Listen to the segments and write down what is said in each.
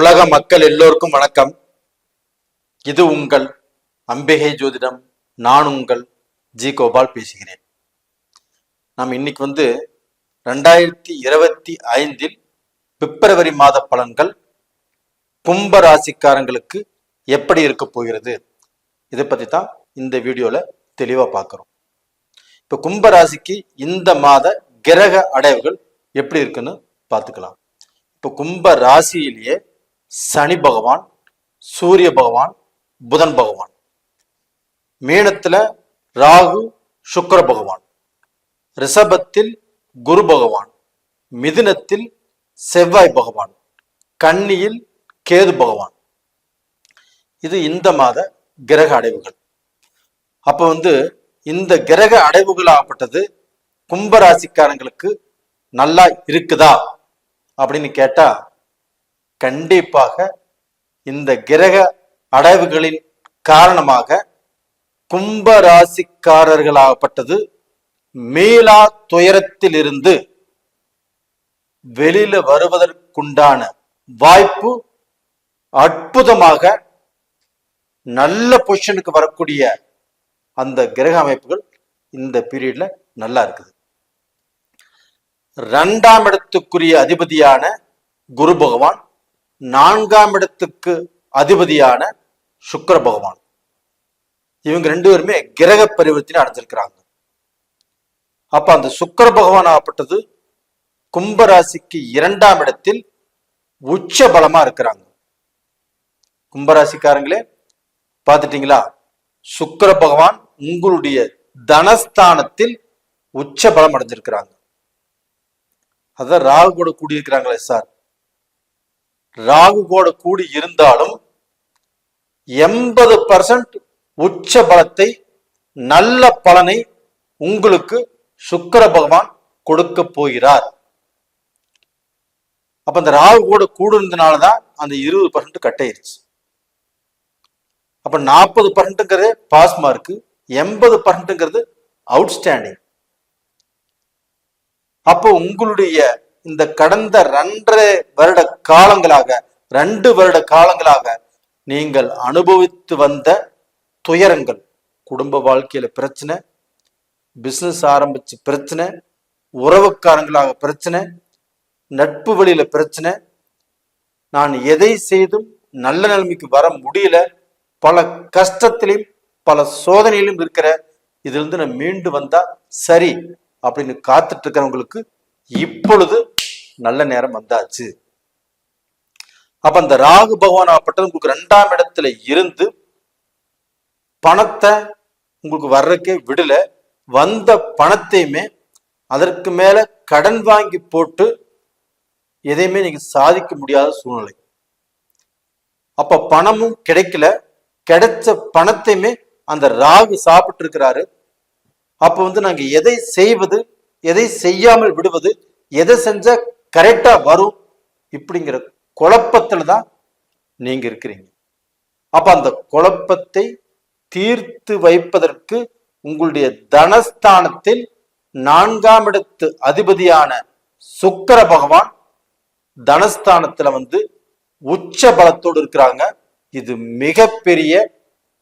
உலக மக்கள் எல்லோருக்கும் வணக்கம். இது உங்கள் அம்பிகை ஜோதிடம் நான் உங்கள் ஜி கோபால் பேசுகிறேன். நாம் இன்னைக்கு வந்து ரெண்டாயிரத்தி இருபத்தி ஐந்தில் பிப்ரவரி மாத பலன்கள் கும்ப ராசிக்காரங்களுக்கு எப்படி இருக்க போகிறது? இதை பத்தி தான் இந்த வீடியோல தெளிவா பார்க்குறோம். இப்போ கும்ப ராசிக்கு இந்த மாத கிரக அடைவுகள் எப்படி இருக்குன்னு பார்த்துக்கலாம். இப்போ கும்ப ராசியிலேயே சனி பகவான் சூரிய பகவான் புதன் பகவான். மீனத்துல ராகு சுக்கர பகவான். ரிஷபத்தில் குரு பகவான். மிதுனத்தில் செவ்வாய் பகவான். கன்னியில் கேது பகவான். இது இந்த மாத கிரக அடைவுகள். அப்போ வந்து இந்த கிரக அடைவுகள் ஆகப்பட்டது கும்பராசிக்காரங்களுக்கு நல்லா இருக்குதா அப்படின்னு கேட்டா கண்டிப்பாக இந்த கிரக அடைவுகளின் காரணமாக கும்பராசிக்காரர்களாகப்பட்டது மீளா துயரத்திலிருந்து வெளியில வருவதற்குண்டான வாய்ப்பு அற்புதமாக நல்ல பொசிஷனுக்கு வரக்கூடிய அந்த கிரக அமைப்புகள் இந்த பீரியட்ல நல்லா இருக்குது. ரெண்டாம் இடத்துக்குரிய அதிபதியான குரு பகவான் நான்காம் இடத்துக்கு அதிபதியான சுக்கர பகவான். இவங்க ரெண்டு பேருமே கிரக பரிவர்த்தனை அடைஞ்சிருக்கிறாங்க. அப்ப அந்த சுக்கர பகவான் ஆகப்பட்டது கும்பராசிக்கு இரண்டாம் இடத்தில் உச்ச பலமா இருக்கிறாங்க. கும்பராசிக்காரங்களே பார்த்துட்டீங்களா? சுக்கர பகவான் உங்களுடைய தனஸ்தானத்தில் உச்ச பலம் அடைஞ்சிருக்கிறாங்க. அதான் ராகு கூட கூடியிருக்கிறாங்களே சார். ராகு கூட கூடி இருந்தாலும் எண்பது பர்சன்ட் உச்ச பலத்தை நல்ல பலனை உங்களுக்கு சுக்கர பகவான் கொடுக்க போகிறார். அப்ப அந்த ராகு கூட கூடுனதுனாலதான் அந்த இருபது பர்சன்ட் கட்டாயிருச்சு. அப்ப நாற்பது பர்சன்ட்ங்கிறது பாஸ் மார்க் எண்பது பர்சன்ட்ங்கிறது அவுட்ஸ்டாண்டிங் அப்போ உங்களுடைய இந்த கடந்த ரெண்டரை வருட காலங்களாக ரெண்டு வருட காலங்களாக நீங்கள் அனுபவித்து வந்த துயரங்கள் குடும்ப வாழ்க்கையில பிரச்சனை பிசினஸ் ஆரம்பிச்சு பிரச்சனை உறவுக்காரங்களாக பிரச்சனை நட்பு வழியில பிரச்சனை நான் எதை செய்தும் நல்ல நிலைமைக்கு வர முடியல பல கஷ்டத்திலையும் பல சோதனையிலும் இருக்கிற இதிலிருந்து நான் மீண்டு வந்தா சரி அப்படின்னு காத்துட்டு இருக்கிறவங்களுக்கு இப்பொழுது நல்ல நேரம் வந்தாச்சு. அப்ப அந்த ராகு பகவான் ஆகப்பட்டது உங்களுக்கு ரெண்டாம் இடத்துல இருந்து பணத்தை உங்களுக்கு வர்றதுக்கே விடல. வந்த பணத்தையுமே அதற்கு மேல கடன் வாங்கி போட்டு எதையுமே நீங்க சாதிக்க முடியாத சூழ்நிலை. அப்ப பணமும் கிடைக்கல. கிடைச்ச பணத்தையுமே அந்த ராகு சாப்பிட்டு இருக்கிறாரு அப்ப வந்து நாங்க எதை செய்வது? எதை செய்யாமல் விடுவது எதை செஞ்சா கரெக்டா வரும் இப்படிங்கிற குழப்பத்துல தான் நீங்க இருக்கிறீங்க. அப்ப அந்த குழப்பத்தை தீர்த்து வைப்பதற்கு உங்களுடைய தனஸ்தானத்தில் நான்காம் இடத்து அதிபதியான சுக்கர பகவான் தனஸ்தானத்துல வந்து உச்ச பலத்தோடு இருக்கிறாங்க. இது மிகப்பெரிய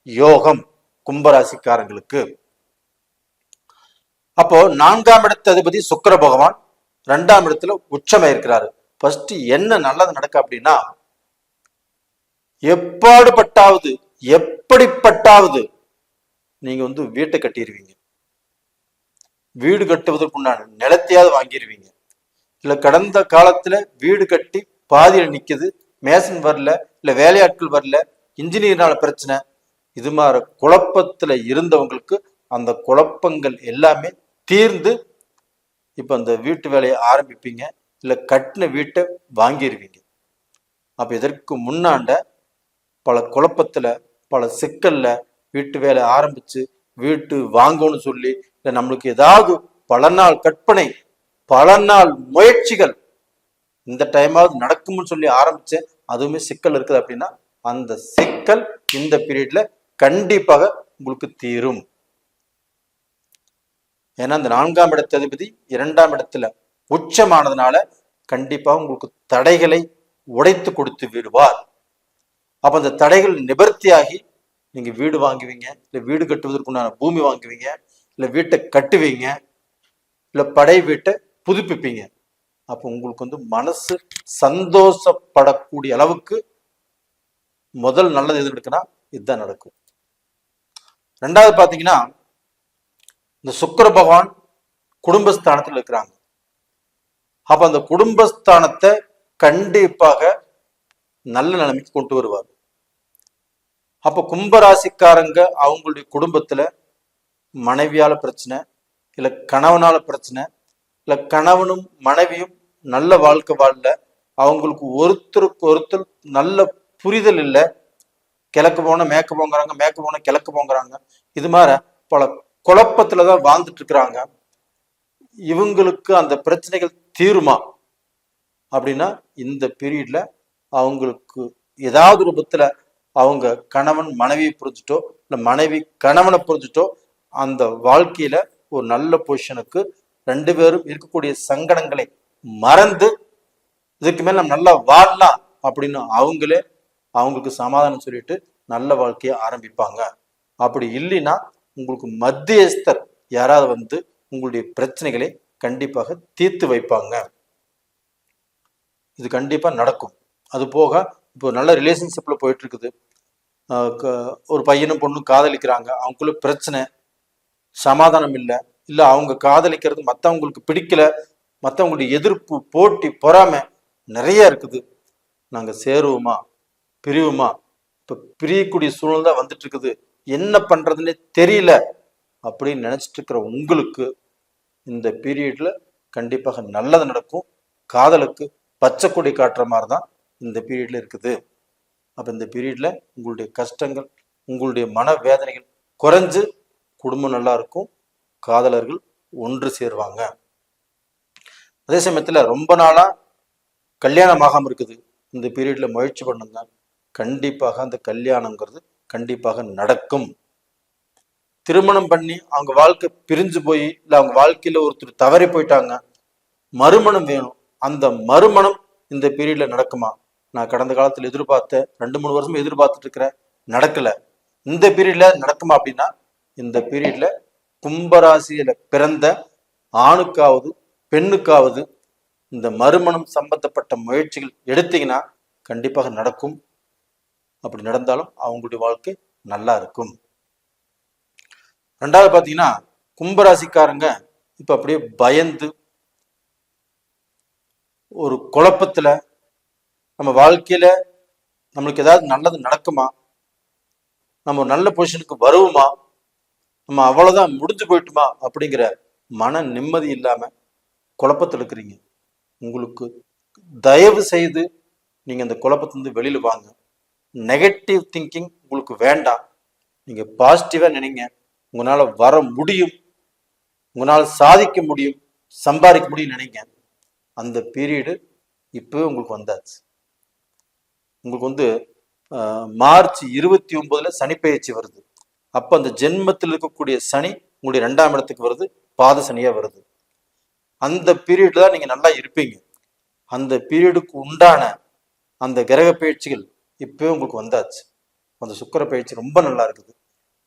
யோகம் கும்பராசிக்காரங்களுக்கு. அப்போ நான்காம் இடத்து அதிபதி சுக்கர பகவான் ரெண்டாம் இடத்துல உச்சமா இருக்கிறாரு. ஃபர்ஸ்ட் என்ன நல்லது நடக்க அப்படின்னா எப்பாடுபட்டாவது எப்படிப்பட்டாவது நீங்க வந்து வீட்டை கட்டிடுவீங்க வீடு கட்டுவதற்குண்டான நிலத்தையாவது வாங்கிடுவீங்க இல்ல கடந்த காலத்துல வீடு கட்டி பாதியில் நிக்குது மேசன் வரல இல்ல வேலையாட்கள் வரல இன்ஜினியர்னால பிரச்சனை இது மாதிரி குழப்பத்துல இருந்தவங்களுக்கு அந்த குழப்பங்கள் எல்லாமே தீர்ந்து இப்போ அந்த வீட்டு வேலையை ஆரம்பிப்பீங்க இல்லை கட்டின வீட்டை வாங்கிடுவீங்க அப்போ இதற்கு முன்னாண்ட பல குழப்பத்தில் பல சிக்கலில் வீட்டு வேலை ஆரம்பித்து வீட்டு வாங்கணும்னு சொல்லி இல்லை நம்மளுக்கு ஏதாவது பல நாள் கற்பனை பல நாள் முயற்சிகள் இந்த டைமாவது நடக்கும்னு சொல்லி ஆரம்பித்தேன் அதுவுமே சிக்கல் இருக்குது அப்படின்னா அந்த சிக்கல் இந்த பீரியடில் கண்டிப்பாக உங்களுக்கு தீரும். ஏன்னா அந்த நான்காம் இடத்த அதிபதி இரண்டாம் இடத்துல உச்சமானதுனால கண்டிப்பாக உங்களுக்கு தடைகளை உடைத்து கொடுத்து விடுவார். அப்போ அந்த தடைகள் நிவர்த்தியாகி நீங்கள் வீடு வாங்குவீங்க இல்லை வீடு கட்டுவதற்குண்டான பூமி வாங்குவீங்க இல்லை வீட்டை கட்டுவீங்க இல்லை படை வீட்டை புதுப்பிப்பீங்க. அப்போ உங்களுக்கு வந்து மனசு சந்தோஷப்படக்கூடிய அளவுக்கு முதல் நல்லது எது நடக்குன்னா இதுதான் நடக்கும். ரெண்டாவது பார்த்தீங்கன்னா இந்த சுக்கர பகவான் குடும்பஸ்தானத்தில் இருக்கிறாங்க. அப்ப அந்த குடும்பஸ்தானத்தை கண்டிப்பாக நல்ல நிலைமைக்கு கொண்டு வருவார். அப்ப கும்பராசிக்காரங்க அவங்களுடைய குடும்பத்துல மனைவியால பிரச்சனை இல்ல கணவனால பிரச்சனை இல்ல கணவனும் மனைவியும் நல்ல வாழ்க்கை வாழல அவங்களுக்கு ஒருத்தருக்கு ஒருத்தர் நல்ல புரிதல் இல்லை. கிழக்கு போன மேற்கு போங்கிறாங்க மேற்கு போன கிழக்கு போங்கிறாங்க. இது மாதிரி பல குழப்பத்துல தான் வாழ்ந்துட்டு இருக்கிறாங்க இவங்களுக்கு அந்த பிரச்சனைகள் தீருமா? அப்படின்னா இந்த பீரியட்ல அவங்களுக்கு ஏதாவது ரூபத்துல அவங்க கணவன் மனைவியை புரிஞ்சுட்டோ இல்லை மனைவி கணவனை புரிஞ்சுட்டோ அந்த வாழ்க்கையில ஒரு நல்ல பொசிஷனுக்கு ரெண்டு பேரும் இருக்கக்கூடிய சங்கடங்களை மறந்து இதுக்கு மேல நம்ம நல்லா வாழலாம் அப்படின்னு அவங்களே அவங்களுக்கு சமாதானம் சொல்லிட்டு நல்ல வாழ்க்கையை ஆரம்பிப்பாங்க. அப்படி இல்லைன்னா உங்களுக்கு மத்தியஸ்தர் யாராவது வந்து உங்களுடைய பிரச்சனைகளை கண்டிப்பாக தீர்த்து வைப்பாங்க. இது கண்டிப்பாக நடக்கும். அது போக இப்போ நல்ல ரிலேஷன்ஷிப்பில் போயிட்டு இருக்குது ஒரு பையனும் பொண்ணும் காதலிக்கிறாங்க. அவங்களுக்குள்ள பிரச்சனை சமாதானம் இல்லை. இல்லை அவங்க காதலிக்கிறது மற்றவங்களுக்கு பிடிக்கல. மற்றவங்களுடைய எதிர்ப்பு போட்டி பொறாமை நிறைய இருக்குது. நாங்கள் சேருவோமா? பிரிவுமா? இப்போ பிரியக்கூடிய சூழ்நிலை தான் வந்துட்டு இருக்குது என்ன பண்ணுறதுனே தெரியல அப்படின்னு நினச்சிட்டு இருக்கிற உங்களுக்கு இந்த பீரியடில் கண்டிப்பாக நல்லது நடக்கும். காதலுக்கு பச்சை கொடி காட்டுற மாதிரி தான் இந்த பீரியட்ல இருக்குது. அப்போ இந்த பீரியடில் உங்களுடைய கஷ்டங்கள் உங்களுடைய மன வேதனைகள் குறைஞ்சு குடும்பம் நல்லா இருக்கும். காதலர்கள் ஒன்று சேருவாங்க. அதே சமயத்தில் ரொம்ப நாளாக கல்யாணம் ஆகாமல் இருக்குது. இந்த பீரியடில் முயற்சி பண்ணுங்க. கண்டிப்பாக அந்த கல்யாணங்கிறது கண்டிப்பாக நடக்கும். திருமணம் பண்ணி அவங்க வாழ்க்கை பிரிஞ்சு போய் இல்லை அவங்க வாழ்க்கையில ஒருத்தர் தவறி போயிட்டாங்க மறுமணம் வேணும். அந்த மறுமணம் இந்த பீரியட்ல நடக்குமா? நான் கடந்த காலத்துல எதிர்பார்த்த ரெண்டு மூணு வருஷம் எதிர்பார்த்துட்டு இருக்கிறேன் நடக்கல. இந்த பீரியட்ல நடக்குமா அப்படின்னா இந்த பீரியட்ல கும்பராசியில பிறந்த ஆணுக்காவது பெண்ணுக்காவது இந்த மறுமணம் சம்பந்தப்பட்ட முயற்சிகள் எடுத்தீங்கன்னா கண்டிப்பாக நடக்கும். அப்படி நடந்தாலும் அவங்களுடைய வாழ்க்கை நல்லா இருக்கும். ரெண்டாவது பார்த்தீங்கன்னா கும்பராசிக்காரங்க இப்ப அப்படியே பயந்து ஒரு குழப்பத்துல நம்ம வாழ்க்கையில நம்மளுக்கு ஏதாவது நல்லது நடக்குமா? நம்ம ஒரு நல்ல பொசிஷனுக்கு வருவோமா? நம்ம அவ்வளவுதான் முடிஞ்சு போயிட்டுமா? அப்படிங்கிற மன நிம்மதி இல்லாம குழப்பத்தில் இருக்கிறீங்க. உங்களுக்கு தயவு செய்து நீங்க அந்த குழப்பத்திலிருந்து வெளியில வாங்க. நெகட்டிவ் திங்கிங் உங்களுக்கு வேண்டாம். நீங்க பாசிட்டிவாக நினைங்க. உங்களால வர முடியும். உங்களால சாதிக்க முடியும். சம்பாதிக்க முடியும் நினைங்க. அந்த பீரியடு இப்போ உங்களுக்கு வந்தாச்சு. உங்களுக்கு வந்து ஆஹ், மார்ச் இருபத்தி ஒன்பதுல சனிப்பெயர்ச்சி வருது. அப்போ அந்த ஜென்மத்தில் இருக்கக்கூடிய சனி உங்களுடைய ரெண்டாம் இடத்துக்கு வருது. பாத சனியா வருது. அந்த பீரியட்ல தான் நீங்க நல்லா இருப்பீங்க. அந்த பீரியடுக்கு உண்டான அந்த கிரக பயிற்சிகள் இப்போயும் உங்களுக்கு வந்தாச்சு. அந்த சுக்கர பயிற்சி ரொம்ப நல்லா இருக்குது.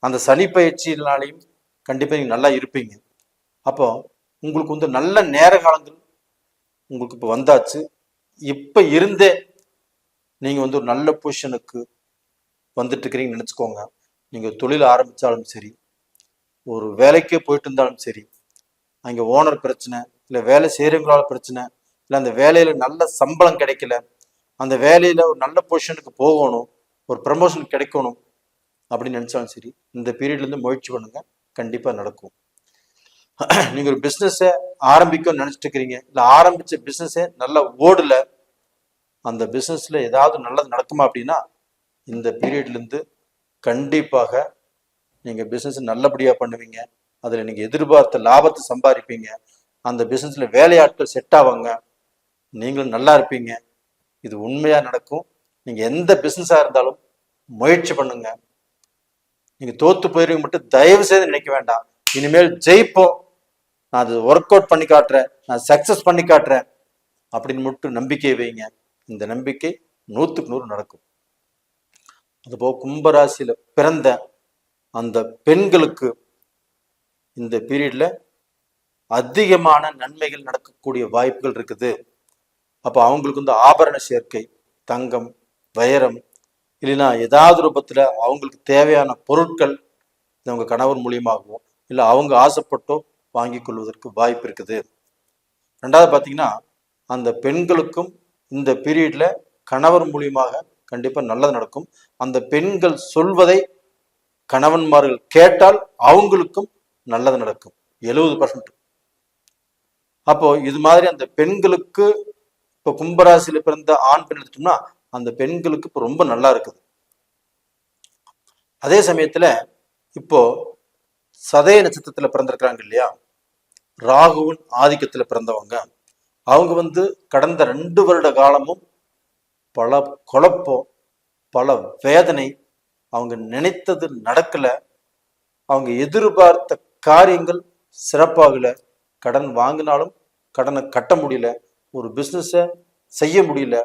அந்த சனி பயிற்சியினாலையும் கண்டிப்பாக நீங்கள் நல்லா இருப்பீங்க. அப்போ உங்களுக்கு வந்து நல்ல நேர காலங்கள் உங்களுக்கு இப்போ வந்தாச்சு. இப்போ இருந்தே நீங்கள் வந்து ஒரு நல்ல பொசிஷனுக்கு வந்துட்டு நினச்சிக்கோங்க. நீங்கள் தொழில் ஆரம்பித்தாலும் சரி ஒரு வேலைக்கே போயிட்டு இருந்தாலும் சரி அங்கே ஓனர் பிரச்சனை இல்லை வேலை செய்கிறவங்களால பிரச்சனை இல்லை அந்த வேலையில் நல்ல சம்பளம் கிடைக்கல அந்த வேலையில் ஒரு நல்ல பொசிஷனுக்கு போகணும் ஒரு ப்ரமோஷன் கிடைக்கணும் அப்படின்னு நினச்சாலும் சரி இந்த பீரியட்லேருந்து முயற்சி பண்ணுங்கள் கண்டிப்பாக நடக்கும். நீங்கள் ஒரு பிஸ்னஸை ஆரம்பிக்கணும்னு நினச்சிட்டு இருக்கிறீங்க இல்லை ஆரம்பித்த பிஸ்னஸே நல்லா ஓடல அந்த பிஸ்னஸில் ஏதாவது நல்லது நடக்குமா அப்படின்னா இந்த பீரியட்லேருந்து கண்டிப்பாக நீங்கள் பிஸ்னஸ் நல்லபடியாக பண்ணுவீங்க. அதில் நீங்கள் எதிர்பார்த்த லாபத்தை சம்பாதிப்பீங்க. அந்த பிஸ்னஸில் வேலையாட்கள் செட் ஆவாங்க. நீங்களும் நல்லா இருப்பீங்க. இது உண்மையாக நடக்கும்? நீங்கள் எந்த பிஸ்னஸாக இருந்தாலும் முயற்சி பண்ணுங்க. நீங்கள் தோத்து போயிருவீங்க மட்டும் தயவு செய்து நினைக்க வேண்டாம். இனிமேல் ஜெயிப்போம். நான் அது ஒர்க் அவுட் பண்ணி காட்டுறேன். நான் சக்ஸஸ் பண்ணி காட்டுறேன். அப்படின்னு மட்டும் நம்பிக்கை வைங்க. இந்த நம்பிக்கை நூற்றுக்கு நூறு நடக்கும். அதுபோக கும்பராசியில் பிறந்த அந்த பெண்களுக்கு இந்த பீரியடில் அதிகமான நன்மைகள் நடக்கக்கூடிய வாய்ப்புகள் இருக்குது. அப்போ அவங்களுக்கு வந்து ஆபரண சேர்க்கை தங்கம் வைரம் இல்லைன்னா ஏதாவது ரூபத்தில் அவங்களுக்கு தேவையான பொருட்கள் அவங்க கணவர் மூலியமாகவோ இல்லை அவங்க ஆசைப்பட்டோ வாங்கி கொள்வதற்கு வாய்ப்பு இருக்குது. ரெண்டாவது பார்த்தீங்கன்னா அந்த பெண்களுக்கும் இந்த பீரியட்ல கணவர் மூலியமாக கண்டிப்பாக நல்லது நடக்கும். அந்த பெண்கள் சொல்வதை கணவன்மார்கள் கேட்டால் அவங்களுக்கும் நல்லது நடக்கும். எழுபது பர்சன்ட் அப்போ இது மாதிரி அந்த பெண்களுக்கு இப்போ கும்பராசியில பிறந்த ஆண் பெண் எடுத்தோம்னா அந்த பெண்களுக்கு இப்போ ரொம்ப நல்லா இருக்குது. அதே சமயத்துல இப்போ சதய நட்சத்திரத்துல பிறந்திருக்கிறாங்க இல்லையா? ராகுவின் ஆதிக்கத்துல பிறந்தவங்க. அவங்க வந்து கடந்த ரெண்டு வருட காலமும் பல குழப்பம் பல வேதனை அவங்க நினைத்தது நடக்கல. அவங்க எதிர்பார்த்த காரியங்கள் சிறப்பாகல. கடன் வாங்கினாலும் கடனை கட்ட முடியல. ஒரு பிஸ்னஸை செய்ய முடியல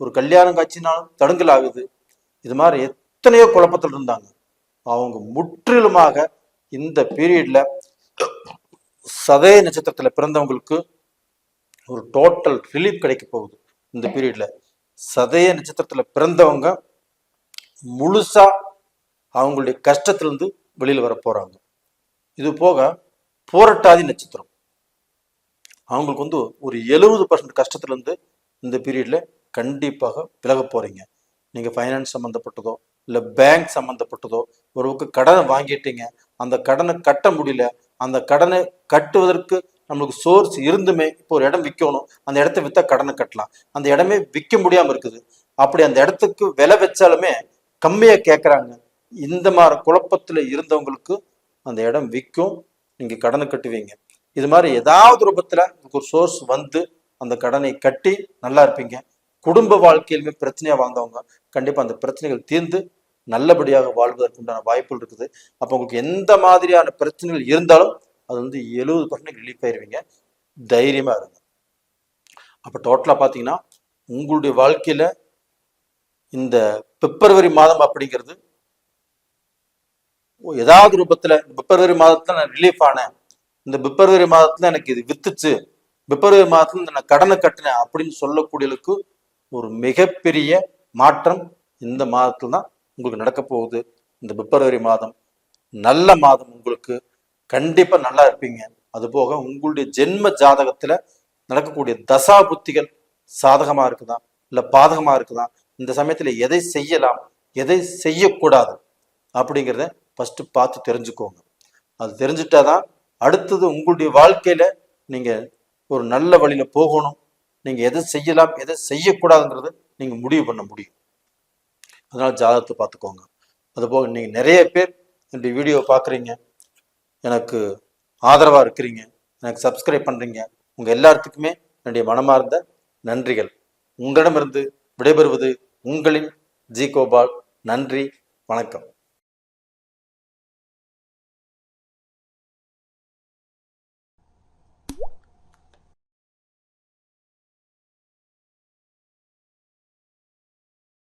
ஒரு கல்யாணம் காட்சினாலும் தடுங்கல் ஆகுது இது மாதிரி எத்தனையோ குழப்பத்தில் இருந்தாங்க. அவங்க முற்றிலுமாக இந்த பீரியட்ல சதய நட்சத்திரத்தில் பிறந்தவங்களுக்கு ஒரு டோட்டல் ரிலீஃப் கிடைக்க போகுது. இந்த பீரியட்ல சதய நட்சத்திரத்தில் பிறந்தவங்க முழுசா அவங்களுடைய கஷ்டத்திலிருந்து வெளியில் வர போறாங்க. இது போக போரட்டாதி நட்சத்திரம். அவங்களுக்கு வந்து ஒரு எழுபது பர்சன்ட் கஷ்டத்துலேருந்து இந்த பீரியடில் கண்டிப்பாக விலக போகிறீங்க நீங்கள் ஃபைனான்ஸ் சம்மந்தப்பட்டதோ இல்லை பேங்க் சம்மந்தப்பட்டதோ ஒருவுக்கு கடனை வாங்கிட்டீங்க அந்த கடனை கட்ட முடியல அந்த கடனை கட்டுவதற்கு நம்மளுக்கு சோர்ஸ் இருந்துமே இப்போ ஒரு இடம் விற்கணும் அந்த இடத்த விற்றா கடனை கட்டலாம். அந்த இடமே விற்க முடியாமல் இருக்குது. அப்படி அந்த இடத்துக்கு விலை வச்சாலுமே கம்மியாக கேட்குறாங்க இந்த மாதிரி குழப்பத்தில் இருந்தவங்களுக்கு அந்த இடம் விற்கும் நீங்கள் கடனை கட்டுவீங்க. இது மாதிரி ஏதாவது ரூபத்தில் உங்களுக்கு ஒரு சோர்ஸ் வந்து அந்த கடனை கட்டி நல்லா இருப்பீங்க. குடும்ப வாழ்க்கையிலுமே பிரச்சனையாக வாழ்ந்தவங்க கண்டிப்பாக அந்த பிரச்சனைகள் தீர்ந்து நல்லபடியாக வாழ்வதற்கு உண்டான வாய்ப்புகள் இருக்குது. அப்போ உங்களுக்கு எந்த மாதிரியான பிரச்சனைகள் இருந்தாலும் அது வந்து எழுபது பர்சன்ட் ரிலீஃப் ஆயிருவீங்க. தைரியமாக இருங்க. அப்போ டோட்டலாக பார்த்தீங்கன்னா உங்களுடைய வாழ்க்கையில் இந்த பிப்ரவரி மாதம் அப்படிங்கிறது ஏதாவது ரூபத்தில் பிப்ரவரி மாதத்தில் நான் ரிலீஃப் ஆனேன். இந்த பிப்ரவரி மாதத்துல எனக்கு இது வித்துச்சு. பிப்ரவரி மாதத்துல நான் கடனை கட்டினேன் அப்படின்னு சொல்லக்கூடியவளுக்கு ஒரு மிகப்பெரிய மாற்றம் இந்த மாதத்துல தான் உங்களுக்கு நடக்க போகுது. இந்த பிப்ரவரி மாதம் நல்ல மாதம் உங்களுக்கு. கண்டிப்பா நல்லா இருப்பீங்க. அது போக உங்களுடைய ஜென்ம ஜாதகத்துல நடக்கக்கூடிய தசா புத்திகள் சாதகமா இருக்குதா? இல்ல பாதகமா இருக்குதா? இந்த சமயத்துல எதை செய்யலாம்? எதை செய்யக்கூடாது? அப்படிங்கிறத ஃபர்ஸ்ட் பார்த்து தெரிஞ்சுக்கோங்க. அது தெரிஞ்சுட்டாதான் அடுத்தது உங்களுடைய வாழ்க்கையில நீங்க ஒரு நல்ல வழியில போகணும். நீங்க எதை செய்யலாம் எதை செய்யக்கூடாதுங்கிறத நீங்க முடிவு பண்ண முடியும். அதனால ஜாதகத்தை பார்த்துக்கோங்க. அதுபோக நீங்க நிறைய பேர் என்னுடைய வீடியோவை பார்க்குறீங்க. எனக்கு ஆதரவாக இருக்கிறீங்க. எனக்கு சப்ஸ்கிரைப் பண்ணுறீங்க உங்கள் எல்லாத்துக்குமே என்னுடைய மனமார்ந்த நன்றிகள். உங்களிடமிருந்து விடைபெறுவது உங்களின் ஜி கோபால். நன்றி. வணக்கம்.